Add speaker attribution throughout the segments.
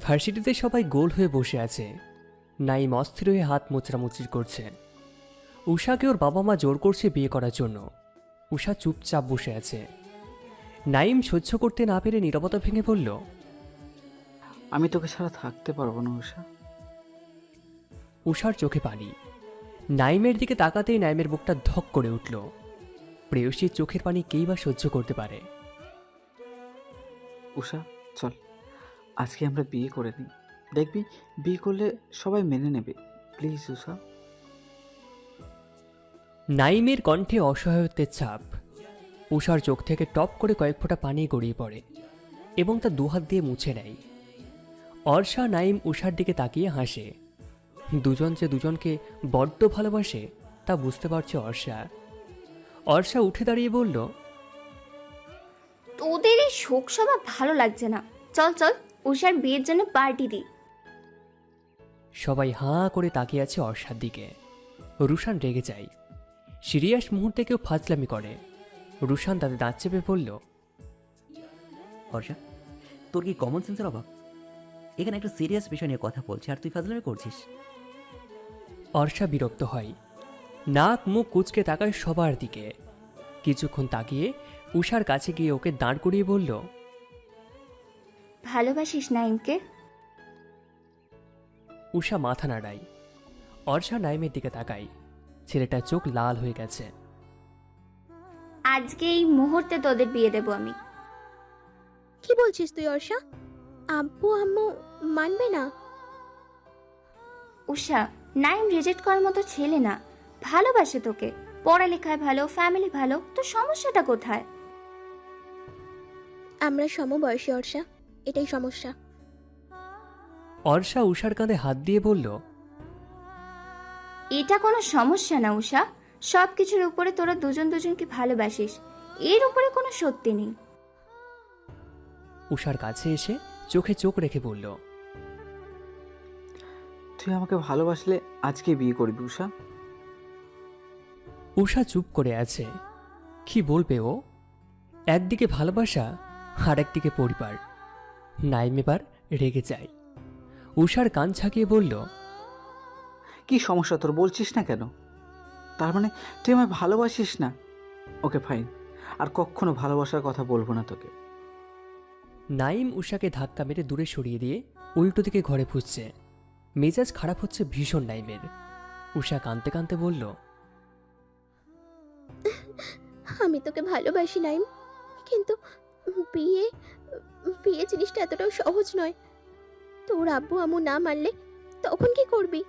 Speaker 1: ভার্সিটিতে সবাই গোল হয়ে বসে আছে। নাইম অস্থির হয়ে হাত মোচড়ামুচড়ি করছে। উষাকে ওর বাবা মা জোর করছে বিয়ে করার জন্য। উষা চুপচাপ বসে আছে। নাইম সহ্য করতে না পেরে নীরবতা ভেঙে বলল
Speaker 2: আমি তোকে ছাড়া থাকতে পারব না উষা।
Speaker 1: উষার চোখে পানি। নাইমের দিকে তাকাতেই নাইমের বুকটা ধক করে উঠল। প্রেয়সীর চোখের পানি কেই বা সহ্য করতে পারে।
Speaker 2: উষা চল। আজকে আমরা বিয়ে করে নিই। দেখবি বিয়ে করলে সবাই মেনে নেবে। প্লিজ উষা
Speaker 1: নাইমের কণ্ঠে অসহায়ত্বের ছাপ। উষার চোখ থেকে টপ করে কয়েক ফোঁটা পানি গড়িয়ে পড়ে এবং তা দুহাত দিয়ে মুছে নেয়। অর্ষা নাইম উষার দিকে তাকিয়ে হাসে। দুজন যে দুজনকে বড্ড ভালোবাসে তা বুঝতে পারছে অর্ষা। অর্ষা উঠে দাঁড়িয়ে বলল
Speaker 3: তোদের এই শোক সভা ভালো লাগছে না। চল চল। উষার বিয়ের জন্য পার্টি দিই।
Speaker 1: সবাই হাঁ করে তাকিয়ে আছে অর্ষার দিকে। রুশান রেগে যায়। সিরিয়াস মুহূর্তে কেউ ফাজলামি করে। রুশান তাদের দাঁত চেপে বলল
Speaker 4: হর্ষা তোর কি কমন সেন্সের অভাব? এখানে একটা সিরিয়াস বিষয় নিয়ে কথা বলছি আর তুই ফাজলামি করছিস?
Speaker 1: অর্ষা বিরক্ত হয়। নাক মুখ কুচকে তাকায় সবার দিকে। কিছুক্ষণ তাকিয়ে উষার কাছে গিয়ে ওকে দাঁড় করিয়ে বলল
Speaker 3: ভালোবাসিস নাইমকে
Speaker 1: উষা মাথা নাড়ায়। অর্ষা নাইমের দিকে তাকায়। ছেলেটার চোখ লাল হয়ে গেছে।
Speaker 3: আজকে এই মুহূর্তে তোদের বিয়ে দেবো আমি।
Speaker 5: কি বলছিস তুই অর্ষা? আব্বু আম্মু মানবে না?
Speaker 3: উষা নাইম রিজেক্ট করার মতো ছেলে না। ভালোবাসে তোকে। পড়ালেখায় ভালো ফ্যামিলি ভালো তো সমস্যাটা কোথায়?
Speaker 5: আমরা সমবয়সী অর্ষা। এটাই সমস্যা।
Speaker 1: অর্ষা উষার কাঁধে হাত দিয়ে বলল
Speaker 3: এটা কোনো সমস্যা না উষা সব কিছুর উপরে তোরা দুজন দুজনকে ভালোবাসিস। এর উপরে কোনো সত্যি নেই।
Speaker 1: উষার কাছে এসে চোখে চোখ রেখে বলল
Speaker 2: তুই আমাকে ভালোবাসলে আজকে বিয়ে করবি উষা
Speaker 1: উষা চুপ করে আছে। কি বলবে ও? একদিকে ভালোবাসা আর একদিকে পরিবার। নাইম এবার রেগে যায়। উষার কান ছাকিয়ে বলল
Speaker 2: কি সমস্যা তোর? বলছিস না কেন? তার মানে তুই আমায় ভালোবাসিস না? Okay fine. আর কখনো ভালোবাসার কথা বলব না তোকে।
Speaker 1: নাইম উষাকে ধাক্কা মেরে দূরে সরিয়ে দিয়ে উল্টো দিকে ঘরে ফুসছে। মেজাজ খারাপ হচ্ছে ভীষণ নাইমের। উষা কাঁদতে কাঁদতে বলল
Speaker 5: আমি তোকে ভালোবাসি নাইম। কিন্তু বিয়ে বিয়ে জিনিসটা এতটাও সহজ নয়। তোর আব্বু আম্মু না মারলে তখন কি করবি?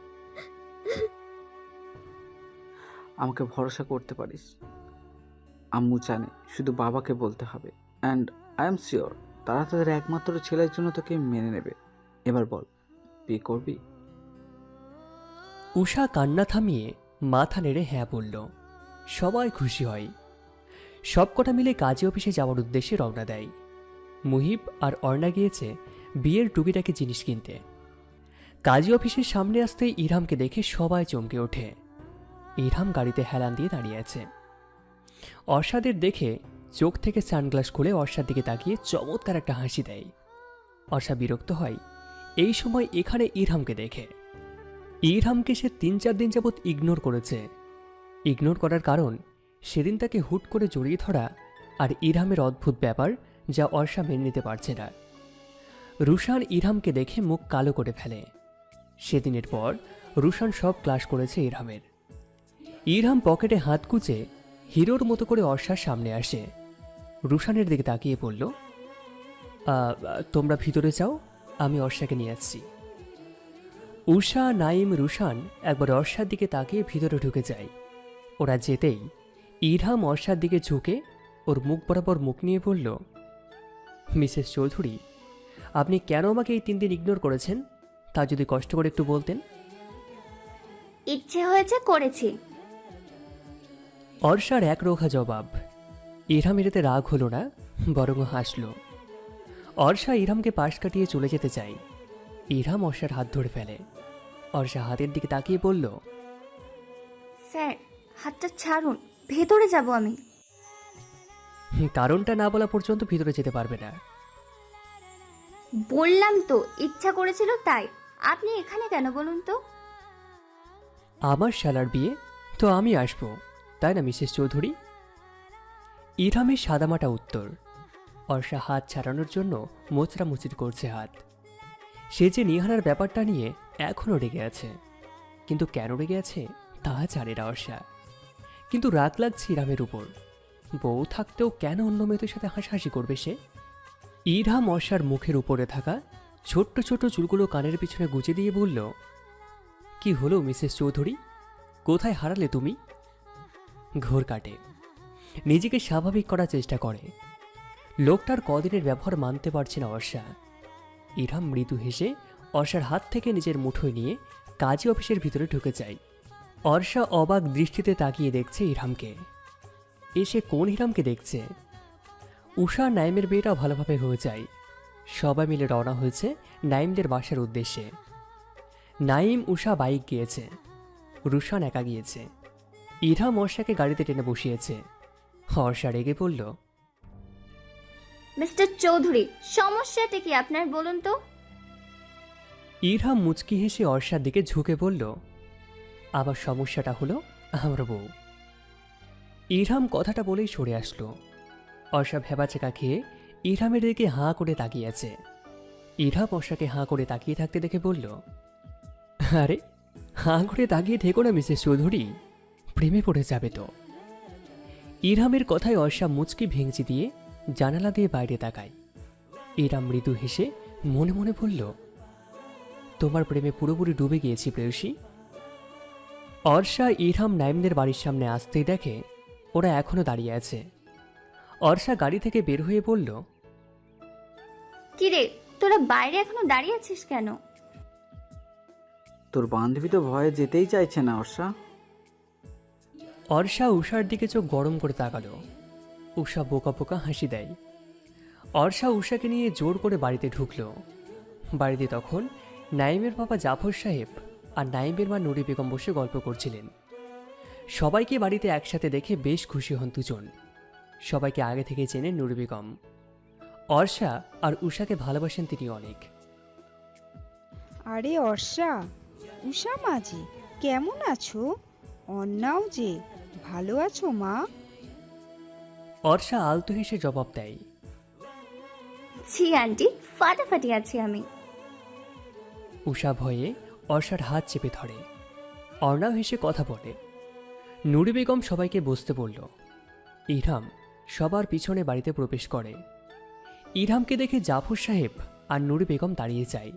Speaker 2: আমাকে ভরসা করতে পারিস। আম্মু জানে শুধু বাবাকে বলতে হবে। অ্যান্ড আই এম শিওর তারা তাদের একমাত্র ছেলের জন্য তোকে মেনে নেবে। এবার বল বিয়ে করবি?
Speaker 1: উষা কান্না থামিয়ে মাথা নেড়ে হ্যাঁ বলল। সবাই খুশি হয়। সবকটা মিলে কাজে অফিসে যাওয়ার উদ্দেশ্যে রওনা দেয়। মুহিব আর অর্ণা গিয়েছে বিয়ের টুকিটাকি জিনিস কিনতে। কাজী অফিসের সামনে আসতেই ইরহামকে দেখে সবাই চমকে ওঠে। ইরহাম গাড়িতে হেলান দিয়ে দাঁড়িয়ে আছে। অর্ষাদের দেখে চোখ থেকে সানগ্লাস খুলে অর্ষার দিকে তাকিয়ে চমৎকার একটা হাসি দেয়। অর্ষা বিরক্ত হয়। এই সময় এখানে ইরহামকে দেখে। ইরহামকে সে তিন চার দিন যাবৎ ইগনোর করেছে। ইগনোর করার কারণ সেদিন তাকে হুট করে জড়িয়ে ধরা আর ইরহামের অদ্ভুত ব্যাপার যা অর্ষা মেনে নিতে পারছে না। রুশান ইরহামকে দেখে মুখ কালো করে ফেলে। সেদিনের পর রুশান সব ক্লাস করেছে ইরহামের। ইরহাম পকেটে হাত কুচে হিরোর মতো করে অর্ষার সামনে আসে। রুশানের দিকে তাকিয়ে বলল তোমরা ভিতরে যাও, আমি অর্ষাকে নিয়ে আসছি। উষা, নাইম, রুশান একবার অর্ষার দিকে তাকিয়ে ভিতরে ঢুকে যায়। ওরা যেতেই ইরহাম অর্ষার দিকে ঝুঁকে ওর মুখ বরাবর মুখ নিয়ে বলল মিসেস চৌধুরী আপনি কেন আমাকে এই তিন দিন ইগনোর করেছেন? তা যদি কষ্ট করে একটু বলতেন।
Speaker 3: ইচ্ছে হয়েছে করেছি।
Speaker 1: অর্ষার এক রোখা জবাব। ইরহাম এটাতে রাগ হলো না বরং হাসল। অর্ষা ইরহামকে পাশ কাটিয়ে চলে যেতে চাই ইরহাম অর্ষার হাত ধরে ফেলে। অর্ষা হাতের দিকে তাকিয়ে বলল
Speaker 3: স্যার হাতটা ছাড়ুন ভেতরে যাব আমি।
Speaker 1: কারণটা না বলা পর্যন্ত ভিতরে যেতে পারবে না।
Speaker 3: বললাম তো ইচ্ছা করেছিল তাই। আপনি এখানে কেন বলুন তো?
Speaker 1: আমার শালার বিয়ে? তো আমি আসব। তাই না মিসেস চৌধুরী? ইরহামের সাদামাটা উত্তর। অর্ষা হাত ছাড়ানোর জন্য মোচড়া মুচির করছে হাত। সে যে নিহারার ব্যাপারটা নিয়ে এখনও রেগে আছে। কিন্তু কেন রেগে আছে তা জানে না অর্ষা। কিন্তু রাগ লাগছে ইরহামের উপর। বউ থাকতেও কেন অন্য মেয়েদের সাথে হাসাহাসি করবে সে? ইরহাম অর্ষার মুখের উপরে থাকা ছোট্ট ছোট চুলগুলো কানের পিছনে গুজে দিয়ে বলল, কি হলো, মিসেস চৌধুরী? কোথায় হারালে তুমি? ঘোর কাটে। নিজেকে স্বাভাবিক করার চেষ্টা করে। লোকটার কদিনের ব্যবহার মানতে পারছে না অর্ষা। ইরহাম মৃদু হেসে অর্ষার হাত থেকে নিজের মুঠোয় নিয়ে কাজী অফিসের ভিতরে ঢুকে যায়। অর্ষা অবাক দৃষ্টিতে তাকিয়ে দেখছে ইরহামকে এসে কোন হিরামকে দেখছে? উষা নাইমের বিয়েটাও ভালোভাবে হয়ে যায়। সবাই মিলে রওনা হয়েছে নাইমদের বাসার উদ্দেশ্যে। নাইম উষা বাইক গিয়েছে। রুশান একা গিয়েছে। ইরহাম অর্ষাকে গাড়িতে টেনে বসিয়েছে। হর্ষা রেগে পড়ল
Speaker 3: মিস্টার চৌধুরী সমস্যাটা কি আপনার বলুন তো?
Speaker 1: ইরহাম মুচকি হেসে অর্ষার দিকে ঝুঁকে পড়ল আবার সমস্যাটা হলো আমার বউ। ইরহাম কথাটা বলেই সরে আসলো। অর্ষা ভেবাচেকা খেয়ে ইরহামের দিকে হাঁ করে তাকিয়ে আছে। ইরহাম অর্ষাকে হাঁ করে তাকিয়ে থাকতে দেখে বলল, আরে, হাঁ করে তাকিয়ে থেকো না, মিসেস চৌধুরী। প্রেমে পড়ে যাবে তো। ইরহামের কথায় অর্ষা মুচকি ভেঙচি দিয়ে জানালা দিয়ে বাইরে তাকায়। ইরহাম মৃদু হেসে মনে মনে বলল, তোমার প্রেমে পুরোপুরি ডুবে গিয়েছি, প্রেয়সী। অর্ষা ইরহাম নাইমদের বাড়ির সামনে আসতেই দেখে ওরা এখনও দাঁড়িয়ে আছে। অর্ষা গাড়ি থেকে বের হয়ে বলল
Speaker 3: কিরে তোরা বাইরে এখনও দাঁড়িয়ে আছিস কেন?
Speaker 2: তোর বান্ধবী তো ভয়ে যেতেই চাইছে না অর্ষা।
Speaker 1: অর্ষা উষার দিকে চোখ গরম করে তাকালো। উষা বোকা বোকা হাসি দেয়। অর্ষা উষাকে নিয়ে জোর করে বাড়িতে ঢুকলো। বাড়িতে তখন নাইমের বাবা জাফর সাহেব আর নাইমের মা নুরি বেগম বসে গল্প করছিলেন। সবাইকে বাড়িতে একসাথে দেখে বেশ খুশি হন দুজন। সবাইকে আগে থেকে চেনে নুরি বেগম। অর্ষা আর উষাকে ভালোবাসেন তিনি অনেক।
Speaker 6: আরে অর্ষা উষা মাঝি কেমন আছো? অন্যাও যে ভালো আছো মা?
Speaker 1: অর্ষা আলতো হেসে জবাব দেয়।
Speaker 3: ছি আন্টি ফাটাফাটি আছি আমি।
Speaker 1: উষা ভয়ে অর্ষার হাত চেপে ধরে। অর্ণাও হেসে কথা বলে। নুরি বেগম সবাইকে বসতে বলল। ইরহাম সবার পিছনে বাড়িতে প্রবেশ করে। ইরহামকে দেখে জাফর সাহেব আর নুরি বেগম দাঁড়িয়ে যায়।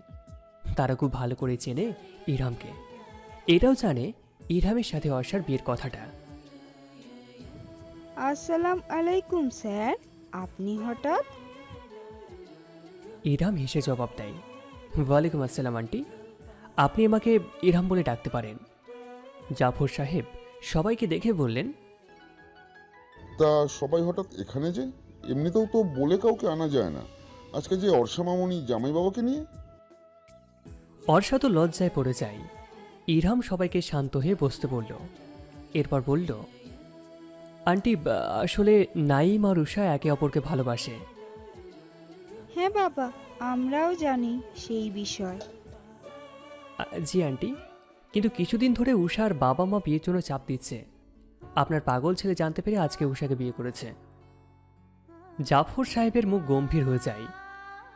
Speaker 1: তারা খুব ভালো করে চেনে ইরহামকে। এটাও জানে ইরহামের সাথে অর্ষার বিয়ের কথাটা।
Speaker 6: আসসালাম আলাইকুম স্যার। আপনি হঠাৎ?
Speaker 1: ইরহাম হেসে জবাব দেয় ওয়ালাইকুম আসসালাম আন্টি। আপনি আমাকে ইরহাম বলে ডাকতে পারেন। জাফর সাহেব সবাইকে দেখে বললেন
Speaker 7: তা সবাই হঠাৎ এখানে যে? এমনিতেও তো বলে কাউকে আনা যায় না। আজকে যে অর্ষা মামনি জামাই বাবাকে নিয়ে?
Speaker 1: অর্ষা তো লজ্জায় পড়ে যায়। ইরহাম সবাইকে শান্ত হয়ে বসতে বলল। এরপর বলল আন্টি আসলে নাইম আর উষা একে অপরকে ভালোবাসে।
Speaker 6: হ্যাঁ বাবা আমরাও জানি সেই বিষয়।
Speaker 1: আ, জি আন্টি। কিন্তু কিছুদিন ধরে উষার বাবা মা বিয়ের জন্য চাপ দিচ্ছে। আপনার পাগল ছেলে জানতে পেরে আজকে উষাকে বিয়ে করেছে। জাফর সাহেবের মুখ গম্ভীর হয়ে যায়।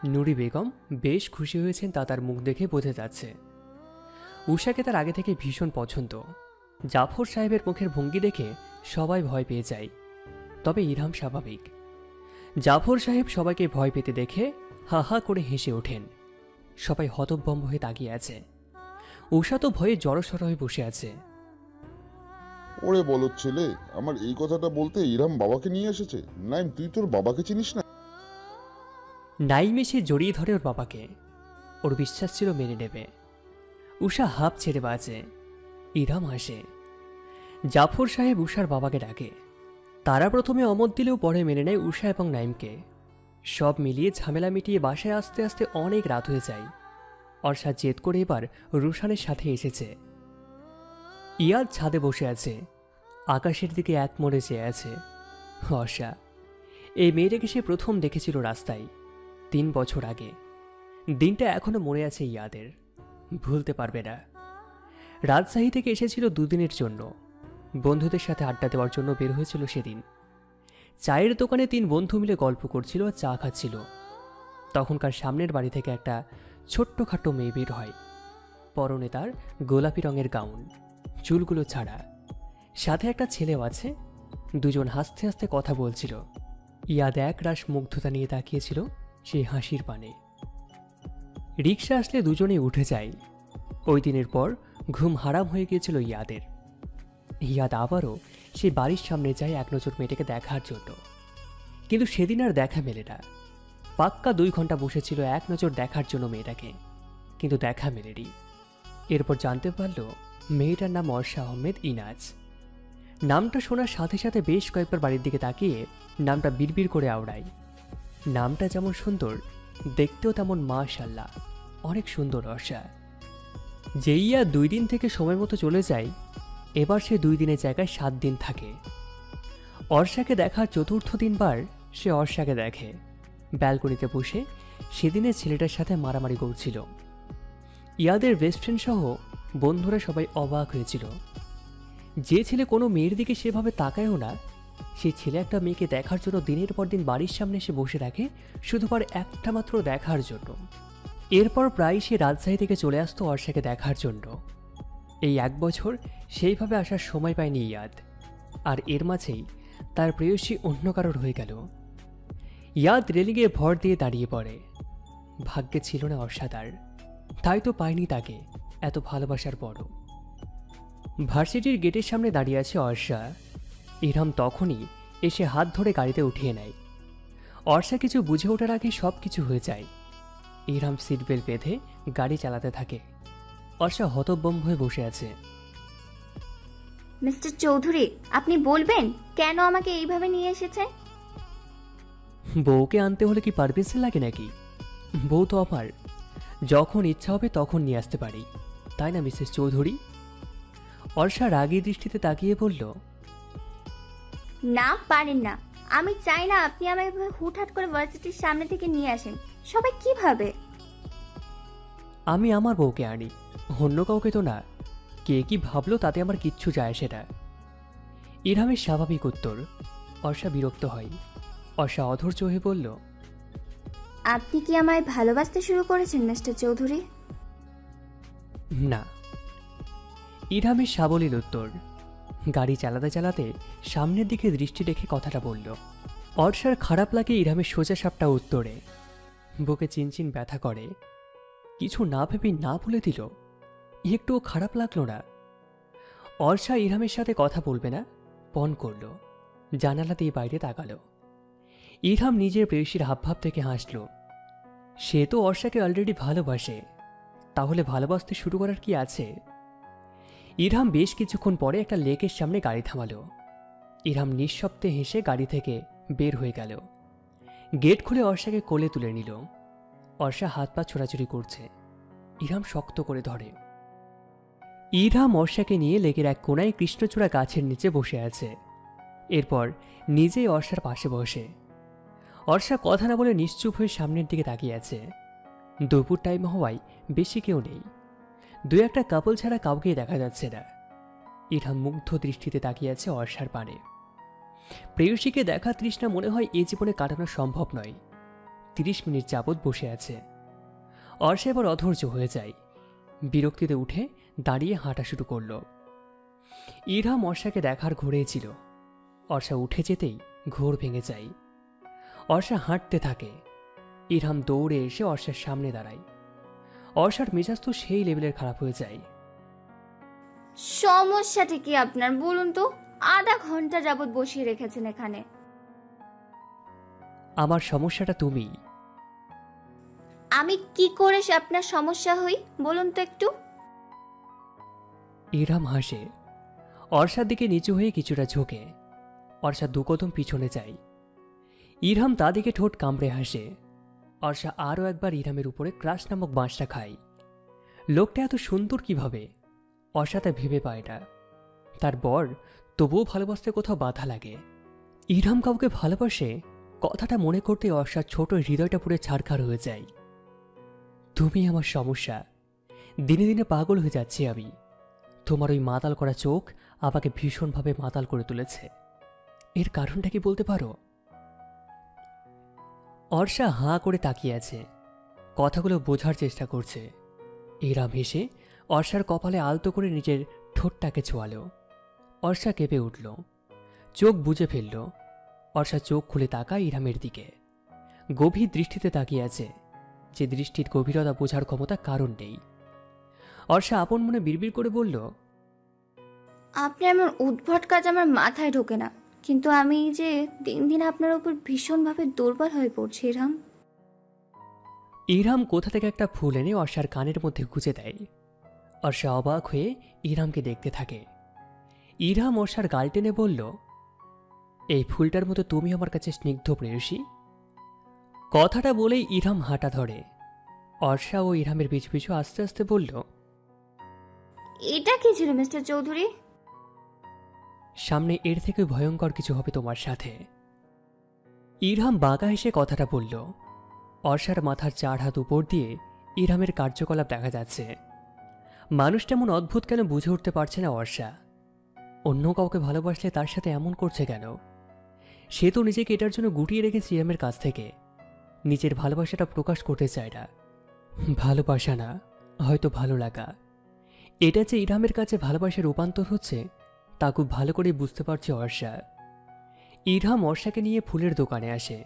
Speaker 1: নুরি বেগম বেশ খুশি হয়েছেন তা তার মুখ দেখে বোঝা যাচ্ছে। উষাকে তার আগে থেকে ভীষণ পছন্দ। জাফর সাহেবের মুখের ভঙ্গি দেখে সবাই ভয় পেয়ে যায়। তবে ইরাম স্বাভাবিক। জাফর সাহেব সবাইকে ভয় পেতে দেখে হা হা করে হেসে ওঠেন। সবাই হতভম্ব হয়ে তাকিয়ে আছে। উষা তো ভয়ে জড়সড় হয়ে বসে আছে।
Speaker 7: ওরে বলো ছেলে আমার এই কথাটা বলতে ইরাম বাবাকে নিয়ে এসেছে। নাইম তুই তোর বাবাকে চিনিস না?
Speaker 1: নাইম এসে জড়িয়ে ধরে ওর বাবাকে। ওর বিশ্বাস ছিল মেনে নেবে। উষা হাফ ছেড়ে বাজে। ইরাম হাসে। জাফর সাহেব উষার বাবাকে ডাকে। তারা প্রথমে অমত দিলেও পরে মেনে নেয় উষা এবং নাইমকে। সব মিলিয়ে ঝামেলা মিটিয়ে বাসায় আসতে আসতে অনেক রাত হয়ে যায়। অর্ষা জেদ করে এবার রুশানের সাথে এসেছে। ইয়াদ ছাদে বসে আছে। আকাশের দিকে এক মরে চেয়ে আছে। অর্ষা, এই মেয়েটাকে সে প্রথম দেখেছিল রাস্তায়, তিন বছর আগে। দিনটা এখনও মনে আছে ইয়াদের। ভুলতে পারবে না। রাজশাহী থেকে এসেছিল দুদিনের জন্য। বন্ধুদের সাথে আড্ডা দেওয়ার জন্য বের হয়েছিল সেদিন। চায়ের দোকানে তিন বন্ধু মিলে গল্প করছিল চা খাচ্ছিল। তখনকার সামনের বাড়ি থেকে একটা ছোট্টখাটো মেয়ে বের হয়। পরনে তার গোলাপি রঙের গাউন, চুলগুলো ছাড়া। সাথে একটা ছেলেও আছে, দুজন হাসতে হাসতে কথা বলছিল। ইয়াদ এক রাস মুগ্ধতা নিয়ে তাকিয়েছিল সেই হাসির পানে। রিক্সা আসলে দুজনেই উঠে যায়। ওই দিনের পর ঘুম হারাম হয়ে গিয়েছিল ইয়াদের। ইয়াদ আবারও সে বাড়ির সামনে যায় এক নজর মেয়েটাকে দেখার জন্য। কিন্তু সেদিন আর দেখা মেলে না। পাক্কা দুই ঘণ্টা বসেছিল এক নজর দেখার জন্য মেয়েটাকে। কিন্তু দেখা মেলেনি। এরপর জানতে পারল মেয়েটার নাম অর্ষা আহমেদ ইনাজ। নামটা শোনার সাথে সাথে বেশ কয়েকবার বাড়ির দিকে তাকিয়ে নামটা বিড়বিড় করে আওড়ায়। নামটা যেমন সুন্দর, দেখতেও তেমন মাশাল্লাহ। অনেক সুন্দর অর্ষা। যেইয়া দুই দিন থেকে সময় মতো চলে যায়, এবার সে দুই দিনের জায়গায় সাত দিন থাকে। অর্ষাকে দেখার চতুর্থ দিনবার সে অর্ষাকে দেখে। ব্যালকনিতে বসে সেদিনের ছেলেটার সাথে মারামারি করছিল। ইয়াদের বেস্ট ফ্রেন্ড সহ বন্ধুরা সবাই অবাক হয়েছিল। যে ছেলে কোনো মেয়ের দিকে সেভাবে তাকায়ও না, সে ছেলে একটা মেয়েকে দেখার জন্য দিনের পর দিন বাড়ির সামনে এসে বসে থাকে শুধুবার একটা মাত্র দেখার জন্য। এরপর প্রায় সে রাজশাহী থেকে চলে আসতো অর্ষাকে দেখার জন্য। এই এক বছর সেইভাবে আসার সময় পায়নি ইয়াদ। আর এর মাঝেই তার প্রেয়সী অন্য কারোর হয়ে গেল। ইয়াদ রেলিংয়ে ভর দিয়ে দাঁড়িয়ে পড়ে। ভাগ্যে ছিল না অর্ষাদার তাই তো পায়নি তাকে এত ভালোবাসার পরও। ভার্সিটির গেটের সামনে দাঁড়িয়ে আছে অর্ষা। ইরহাম তখনই এসে হাত ধরে গাড়িতে উঠিয়ে নেয়। অর্ষা কিছু বুঝে ওঠার আগে সব কিছু হয়ে যায়। ইরহাম সিট বেল্ট বেঁধে গাড়ি চালাতে থাকে। অর্ষা হতবম্ব হয়ে বসে আছে।
Speaker 3: মিস্টার চৌধুরী, আপনি বলবেন কেন আমাকে এইভাবে নিয়ে এসেছেন?
Speaker 1: বউকে আনতে হলে কি পারমিশন লাগে নাকি? বউ তো আমার যখন ইচ্ছা হবে তখন নিয়ে আসতে পারি। তাই না মিসেস চৌধুরী? অর্ষা রাগী দৃষ্টিতে তাকিয়ে বলল
Speaker 3: না পারেন না। আমি চাই না আপনি আমাকে হুটহাট করে ভার্সিটির সামনে থেকে নিয়ে আসেন। সবাই কীভাবে?
Speaker 1: আমি আমার বউকে আনি অন্য কাউকে তো না। কে কি ভাবলো তাতে আমার কিচ্ছু যায় সেটা ইরহামের স্বাভাবিক উত্তর অর্ষা বিরক্ত হয়। অর্ষা অধৈর্য হয়ে বলল
Speaker 3: আপনি কি আমায় ভালোবাসতে শুরু করেছেন মিস্টার চৌধুরী?
Speaker 1: না। ইরহামের সাবলীল উত্তর গাড়ি চালাতে চালাতে সামনের দিকে দৃষ্টি রেখে কথাটা বলল। অর্ষার খারাপ লাগে ইরহামের সোজা সাপটা উত্তরে বুকে চিনচিন ব্যথা করে কিছু না ভেবে না বলে দিল একটুও খারাপ লাগল না। অর্ষা ইরহামের সাথে কথা বলবে না পণ করল জানালা দিয়ে বাইরে তাকালো। ইরহাম নিজের প্রেয়সীর হাবভাব থেকে হাসল। সে তো অর্ষাকে অলরেডি ভালোবাসে। তাহলে ভালোবাসতে শুরু করার কি আছে? ইরহাম বেশ কিছুক্ষণ পরে একটা লেকের সামনে গাড়ি থামালো। ইরহাম নিঃশব্দে হেসে গাড়ি থেকে বের হয়ে গেল। গেট খুলে অর্ষাকে কোলে তুলে নিল। অর্ষা হাত পা ছোড়াছুড়ি করছে। ইরহাম শক্ত করে ধরে। ইরহাম অর্ষাকে নিয়ে লেকের এক কোনায় কৃষ্ণচূড়া গাছের নিচে বসে আছে। এরপর নিজেই অর্ষার পাশে বসে। অর্ষা কথা না বলে নিশ্চুপ হয়ে সামনের দিকে তাকিয়ে আছে। দুপুর টাইম হওয়ায় বেশি কেউ নেই। দু একটা কাপল ছাড়া কাউকেই দেখা যাচ্ছে না। ইরহাম মুগ্ধ দৃষ্টিতে তাকিয়ে আছে অর্ষার পানে। প্রেয়সীকে দেখা তৃষ্ণা মনে হয় এ জীবনে কাটানো সম্ভব নয়। তিরিশ মিনিট যাবৎ বসে আছে। অর্ষা এবার অধৈর্য হয়ে যায়। বিরক্তিতে উঠে দাঁড়িয়ে হাঁটা শুরু করল। ইরহাম অর্ষাকে দেখার ঘুরেই ছিল। অর্ষা উঠে যেতেই ঘোর ভেঙে যায়। অর্ষা হাঁটতে থাকে। ইরহাম দৌড়ে এসে অর্ষার সামনে দাঁড়ায়। অর্ষার মেজাজ তো সেই লেভেলের খারাপ হয়ে যায়।
Speaker 3: সমস্যাটা কি আপনার? বলুন তো আধা ঘণ্টা যাবত বসিয়ে রেখেছেন এখানে।
Speaker 1: আমার সমস্যাটা তুমি।
Speaker 3: আমি কি করে আপনার সমস্যা হই? বলুন তো একটু।
Speaker 1: ইরহাম হাসে। অর্ষার দিকে নিচু হয়ে কিছুটা ঝোঁকে। অর্ষা দু কদম পিছনে যায়। ইরহাম তা দিকে ঠোঁট কামড়ে হাসে। অর্ষা আরও একবার ইরহামের উপরে ক্রাশ নামক বাঁশটা খায়। লোকটা এত সুন্দর কীভাবে? অর্ষা তা ভেবে পায় না। তার বর তবুও ভালোবাসতে কোথাও বাধা লাগে। ইরহাম কাউকে ভালোবাসে? কথাটা মনে করতে অর্ষার ছোট হৃদয়টা পুরে ছাড়খাড় হয়ে যায়। তুমি আমার সমস্যা। দিনে দিনে পাগল হয়ে যাচ্ছি আমি। তোমার ওই মাতাল করা চোখ আমাকে ভীষণভাবে মাতাল করে তুলেছে। এর কারণটা কি বলতে পারো? অর্ষা হাঁ করে তাকিয়ে আছে। কথাগুলো বোঝার চেষ্টা করছে। ইরাম হেসে অর্ষার কপালে আলতো করে নিজের ঠোঁটটাকে ছোয়ালো। অর্ষা কেঁপে উঠল। চোখ বুজে ফেলল। অর্ষা চোখ খুলে তাকায় ইরামের দিকে। গভীর দৃষ্টিতে তাকিয়ে আছে। যে দৃষ্টির গভীরতা বোঝার ক্ষমতা কারণ নেই। অর্ষা আপন মনে বিড়বিড় করে বলল
Speaker 3: আপনি আমার উদ্ভট কাজ আমার মাথায় ঢোকে না। কিন্তু আমি যে দিন দিন আপনার উপর ভীষণভাবে দুর্বল হয়ে পড়ছি রাম
Speaker 1: ইরাম কোথা থেকে একটা ফুল এনে অর্ষার কানের মধ্যে গুঁজে দেয়? অর্ষা অবাক হয়ে ইরামকে দেখতে থাকে। ইরাম অর্ষার গাল টেনে বলল এই ফুলটার মতো তুমি আমার কাছে স্নিগ্ধ প্রেয়সী? কথাটা বলেই ইরাম হাঁটা ধরে। অর্ষা ও ইরামের পিছু পিছু আস্তে আস্তে বলল
Speaker 3: এটা কি ছিল মিস্টার চৌধুরী?
Speaker 1: সামনে এর থেকে ভয়ঙ্কর কিছু হবে তোমার সাথে। ইরহাম বাঁকা হেসে কথাটা বলল। অর্ষার মাথার চার হাত উপর দিয়ে ইরহামের কার্যকলাপ দেখা যাচ্ছে। মানুষটা এমন অদ্ভুত কেন বুঝে উঠতে পারছে না অর্ষা। অন্য কাউকে ভালোবাসলে তার সাথে এমন করছে কেন? সে তো নিজেকে এটার জন্য গুটিয়ে রেখেছে ইরহামের কাছ থেকে। নিজের ভালোবাসাটা প্রকাশ করতে চায় না। ভালোবাসা না, হয়তো ভালো লাগা। এটা যে ইরহামের কাছে ভালোবাসার রূপান্তর হচ্ছে তা খুব ভালো করে বুঝতে পারছে অর্ষা। ইরহাম অর্ষাকে নিয়ে ফুলের দোকানে আসে।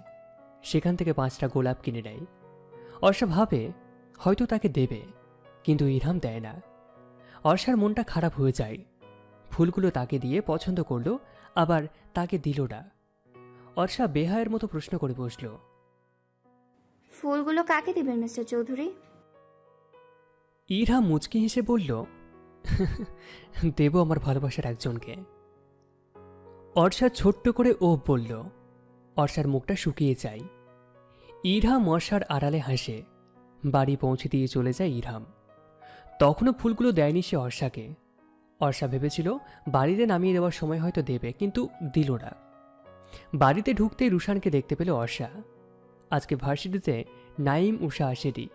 Speaker 1: সেখান থেকে পাঁচটা গোলাপ কিনে নেয়। অর্ষা ভাবে হয়তো তাকে দেবে কিন্তু ইরহাম দেয় না। অর্ষার মনটা খারাপ হয়ে যায়। ফুলগুলো তাকে দিয়ে পছন্দ করল আবার তাকে দিল না। অর্ষা বেহায়ের মতো প্রশ্ন করে বসল।
Speaker 3: ফুলগুলো কাকে দিবেন মিস্টার চৌধুরী?
Speaker 1: ইরহাম মুচকি হেসে বলল দেব আমার ভালোবাসার একজনকে। অর্ষা ছোট্ট করে ও বলল, অর্ষার মুখটা শুকিয়ে যায়। ইরহাম অর্ষার আড়ালে হাসে, বাড়ি পৌঁছে দিয়ে চলে যায় ইরহাম। তখনও ফুলগুলো দেয়নি সে অর্ষাকে। অর্ষা ভেবেছিল, বাড়িতে নামিয়ে দেওয়ার সময় হয়তো দেবে, কিন্তু দিল না। বাড়িতে ঢুকতেই রুশানকে দেখতে পেল অর্ষা। আজকে ভার্সিটিতে নাইম উষা আসেনি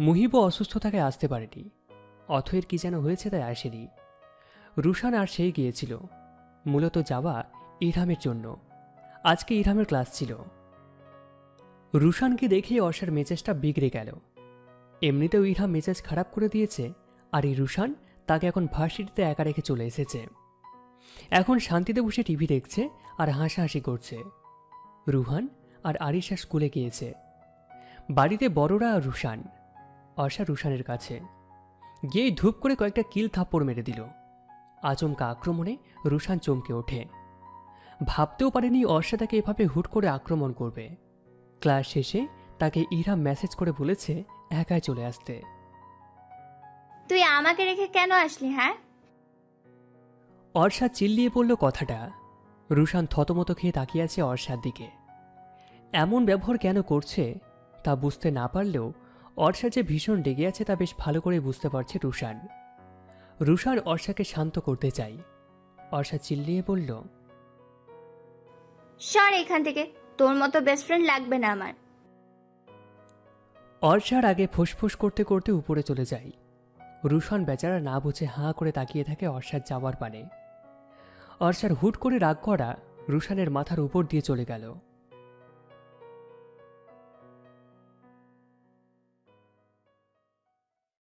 Speaker 1: মুহিবও অসুস্থ থাকায় আসতে পারেনি। অথয়ের কি যেন হয়েছে তাই আসেনি রুশান আর সেই গিয়েছিল। মূলত যাওয়া ইরহামের জন্য। আজকে ইরহামের ক্লাস ছিল। রুশানকে দেখে অর্ষার মেজাজটা বিগড়ে গেল। এমনিতেও ইরহাম মেজাজ খারাপ করে দিয়েছে, আর এই রুশান তাকে এখন ভার্সিটিতে একা রেখে চলে এসেছে। এখন শান্তিতে বসে টিভি দেখছে আর হাসাহাসি করছে। রুহান আর আরিশা স্কুলে গিয়েছে। বাড়িতে বড়রা আর রুশান। অর্ষা রুশানের কাছে। গিয়ে ধূপ করে কয়েকটা কিল থাপ্পড় মেরে দিল। আচমকা আক্রমণে রুশান চমকে ওঠে। ভাবতেও পারেনি অর্ষা তাকে এভাবে হুট করে আক্রমণ করবে। ক্লাস শেষে তাকে ইরহাম মেসেজ করে বলেছে একাই চলে আসতে।
Speaker 3: তুই আমাকে রেখে কেন আসলি হ্যাঁ?
Speaker 1: অর্ষা চিল্লিয়ে পড়ল কথাটা। রুশান থতমত খেয়ে তাকিয়ে আছে অর্ষার দিকে। এমন ব্যবহার কেন করছে তা বুঝতে না পারলেও অর্ষা যে ভীষণ রেগে আছে তা বেশ ভালো করে বুঝতে পারছে রুশান। রুশান অর্ষাকে শান্ত করতে চাই। অর্ষা চিল্লিয়ে বলল
Speaker 3: সর এখান থেকে তোর মতো বেস্ট ফ্রেন্ড লাগবে না আমার।
Speaker 1: অর্ষার আগে ফুসফুস করতে করতে উপরে চলে যাই রুশান বেচারা না বুঝে হাঁ করে তাকিয়ে থাকে অর্ষার যাওয়ার পানে। অর্ষার হুট করে রাগ করা রুশানের মাথার উপর দিয়ে চলে গেল।